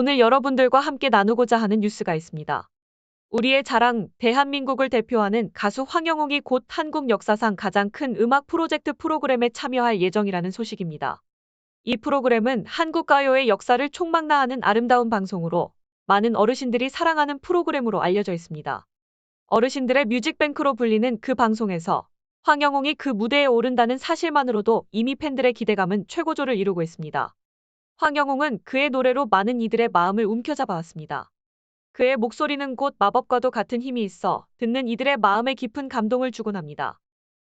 오늘 여러분들과 함께 나누고자 하는 뉴스가 있습니다. 우리의 자랑, 대한민국을 대표하는 가수 황영웅이 곧 한국 역사상 가장 큰 음악 프로젝트 프로그램에 참여할 예정이라는 소식입니다. 이 프로그램은 한국 가요의 역사를 총망라하는 아름다운 방송으로 많은 어르신들이 사랑하는 프로그램으로 알려져 있습니다. 어르신들의 뮤직뱅크로 불리는 그 방송에서 황영웅이 그 무대에 오른다는 사실만으로도 이미 팬들의 기대감은 최고조를 이루고 있습니다. 황영웅은 그의 노래로 많은 이들의 마음을 움켜잡아왔습니다. 그의 목소리는 곧 마법과도 같은 힘이 있어 듣는 이들의 마음에 깊은 감동을 주곤 합니다.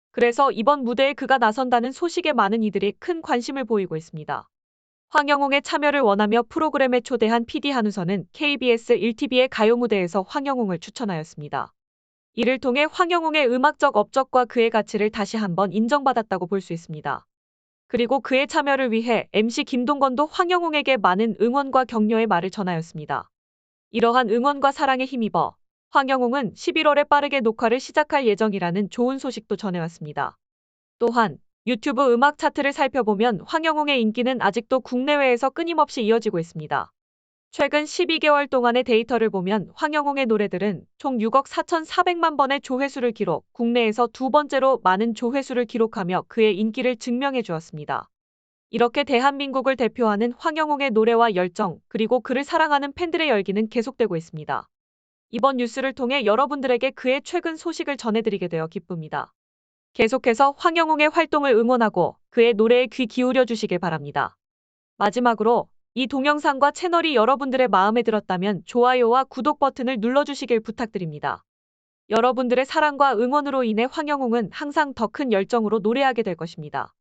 그래서 이번 무대에 그가 나선다는 소식에 많은 이들이 큰 관심을 보이고 있습니다. 황영웅의 참여를 원하며 프로그램에 초대한 PD 한우선은 KBS 1TV의 가요 무대에서 황영웅을 추천하였습니다. 이를 통해 황영웅의 음악적 업적과 그의 가치를 다시 한번 인정받았다고 볼 수 있습니다. 그리고 그의 참여를 위해 MC 김동건도 황영웅에게 많은 응원과 격려의 말을 전하였습니다. 이러한 응원과 사랑에 힘입어 황영웅은 11월에 빠르게 녹화를 시작할 예정이라는 좋은 소식도 전해왔습니다. 또한 유튜브 음악 차트를 살펴보면 황영웅의 인기는 아직도 국내외에서 끊임없이 이어지고 있습니다. 최근 12개월 동안의 데이터를 보면 황영웅의 노래들은 총 6억 4,400만 번의 조회수를 기록, 국내에서 두 번째로 많은 조회수를 기록하며 그의 인기를 증명해 주었습니다. 이렇게 대한민국을 대표하는 황영웅의 노래와 열정, 그리고 그를 사랑하는 팬들의 열기는 계속되고 있습니다. 이번 뉴스를 통해 여러분들에게 그의 최근 소식을 전해드리게 되어 기쁩니다. 계속해서 황영웅의 활동을 응원하고 그의 노래에 귀 기울여 주시길 바랍니다. 마지막으로 이 동영상과 채널이 여러분들의 마음에 들었다면 좋아요와 구독 버튼을 눌러주시길 부탁드립니다. 여러분들의 사랑과 응원으로 인해 황영웅은 항상 더 큰 열정으로 노래하게 될 것입니다.